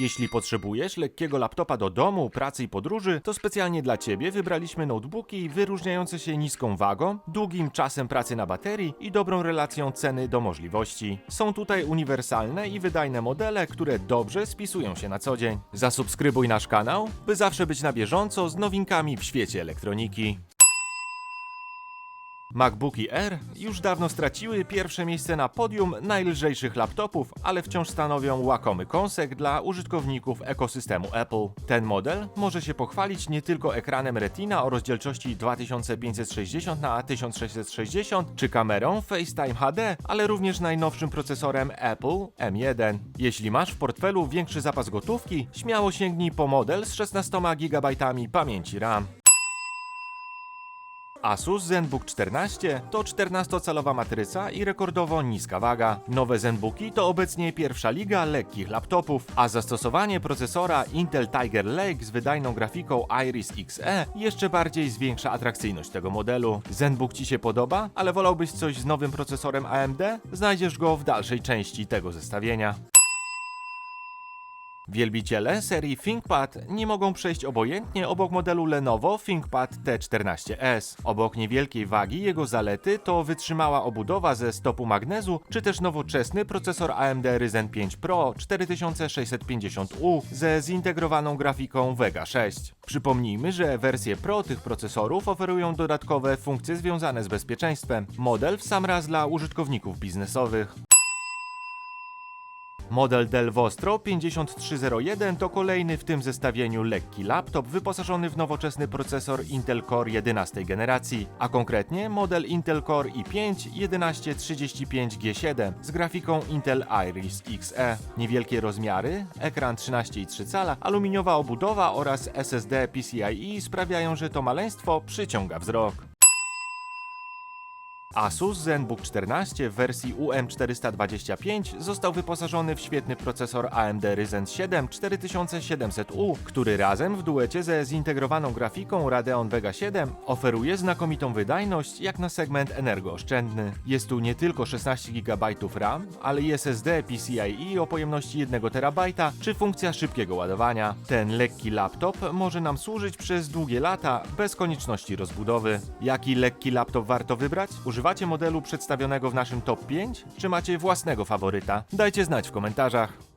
Jeśli potrzebujesz lekkiego laptopa do domu, pracy i podróży, to specjalnie dla Ciebie wybraliśmy notebooki wyróżniające się niską wagą, długim czasem pracy na baterii i dobrą relacją ceny do możliwości. Są tutaj uniwersalne i wydajne modele, które dobrze spisują się na co dzień. Zasubskrybuj nasz kanał, by zawsze być na bieżąco z nowinkami w świecie elektroniki. MacBooki Air już dawno straciły pierwsze miejsce na podium najlżejszych laptopów, ale wciąż stanowią łakomy kąsek dla użytkowników ekosystemu Apple. Ten model może się pochwalić nie tylko ekranem Retina o rozdzielczości 2560 na 1660 czy kamerą FaceTime HD, ale również najnowszym procesorem Apple M1. Jeśli masz w portfelu większy zapas gotówki, śmiało sięgnij po model z 16 GB pamięci RAM. Asus ZenBook 14 to 14-calowa matryca i rekordowo niska waga. Nowe ZenBooki to obecnie pierwsza liga lekkich laptopów, a zastosowanie procesora Intel Tiger Lake z wydajną grafiką Iris Xe jeszcze bardziej zwiększa atrakcyjność tego modelu. ZenBook Ci się podoba, ale wolałbyś coś z nowym procesorem AMD? Znajdziesz go w dalszej części tego zestawienia. Wielbiciele serii ThinkPad nie mogą przejść obojętnie obok modelu Lenovo ThinkPad T14S. Obok niewielkiej wagi jego zalety to wytrzymała obudowa ze stopu magnezu, czy też nowoczesny procesor AMD Ryzen 5 Pro 4650U ze zintegrowaną grafiką Vega 6. Przypomnijmy, że wersje Pro tych procesorów oferują dodatkowe funkcje związane z bezpieczeństwem. Model w sam raz dla użytkowników biznesowych. Model Dell Vostro 5301 to kolejny w tym zestawieniu lekki laptop wyposażony w nowoczesny procesor Intel Core 11 generacji, a konkretnie model Intel Core i5 1135G7 z grafiką Intel Iris Xe. Niewielkie rozmiary, ekran 13,3 cala, aluminiowa obudowa oraz SSD PCIe sprawiają, że to maleństwo przyciąga wzrok. Asus ZenBook 14 w wersji UM425 został wyposażony w świetny procesor AMD Ryzen 7 4700U, który razem w duecie ze zintegrowaną grafiką Radeon Vega 7 oferuje znakomitą wydajność jak na segment energooszczędny. Jest tu nie tylko 16 GB RAM, ale i SSD PCIe o pojemności 1 TB czy funkcja szybkiego ładowania. Ten lekki laptop może nam służyć przez długie lata bez konieczności rozbudowy. Jaki lekki laptop warto wybrać? Używacie modelu przedstawionego w naszym top 5? Czy macie własnego faworyta? Dajcie znać w komentarzach.